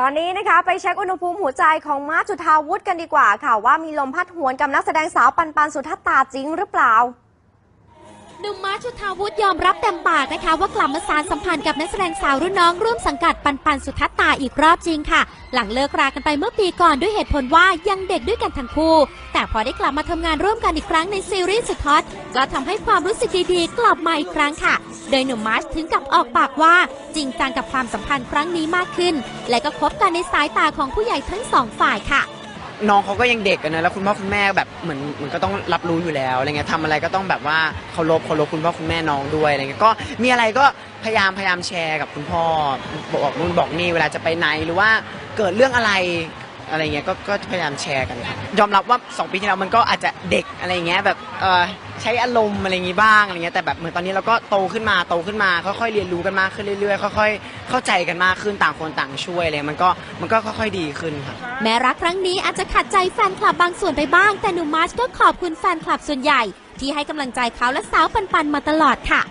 ตอนนี้นะคะไปเช็คอุณหภูมิหัวใจของมาร์คจุธาวุฒิกันดีกว่าค่ะ ว่ามีลมพัดหวนกับนักแสดงสาวปันปันสุทัตตาจริงหรือเปล่า นุ่มมาร์ชชุธาวุฒิยอมรับเต็มปากนะคะ ว่ากลับมาสารสัมพันธ์กับนักแสดงสาวรุ่นน้องร่วมสังกัดปันปันสุทัตตาอีกรอบจริงค่ะ หลังเลิกรากันไปเมื่อปีก่อนด้วยเหตุผลว่ายังเด็กด้วยกันทั้งคู่ แต่พอได้กลับมาทำงานร่วมกันอีกครั้งในซีรีส์สุดฮอตก็ทำให้ความรู้สึกดีๆ กลับมาอีกครั้งค่ะ โดยหนุ่มมาร์ชถึงกับออกปากว่าจริงจังกับความสัมพันธ์ครั้งนี้มากขึ้น และก็คบกันในสายตาของผู้ใหญ่ทั้งสองฝ่ายค่ะ น้องเขาก็ยังเด็กกันนะแล้วคุณพ่อคุณแม่แบบเหมือนเหมือนก็ต้องรับรู้อยู่แล้วอะไรเงี้ยทำอะไรก็ต้องแบบว่าเคารพเคารพคุณพ่อคุณแม่น้องด้วยอะไรเงี้ยก็มีอะไรก็พยายามพยายามแชร์กับคุณพ่อบอกนู่นบอกนี่เวลาจะไปไหนหรือว่าเกิดเรื่องอะไร อะไรเงี้ยก็ก็พยายามแชร์กันครับยอมรับว่า 2 ปีที่แล้วมันก็อาจจะเด็กอะไรเงี้ยแบบเออใช้อารมณ์อะไรอย่างงี้บ้างอะไรเงี้ยแต่แบบเหมือนตอนนี้เราก็โตขึ้นมาโตขึ้นมาค่อยๆเรียนรู้กันมากขึ้นเรื่อยๆค่อยๆเข้าใจกันมากขึ้นต่างคนต่างช่วยอะไรมันก็มันก็ค่อยๆดีขึ้นครับแม้รักครั้งนี้อาจจะขัดใจแฟนคลับบางส่วนไปบ้าง แต่หนุ่มมาร์ชก็ขอบคุณแฟนคลับส่วนใหญ่ ที่ให้กำลังใจเขาและสาวปันปันมาตลอดค่ะ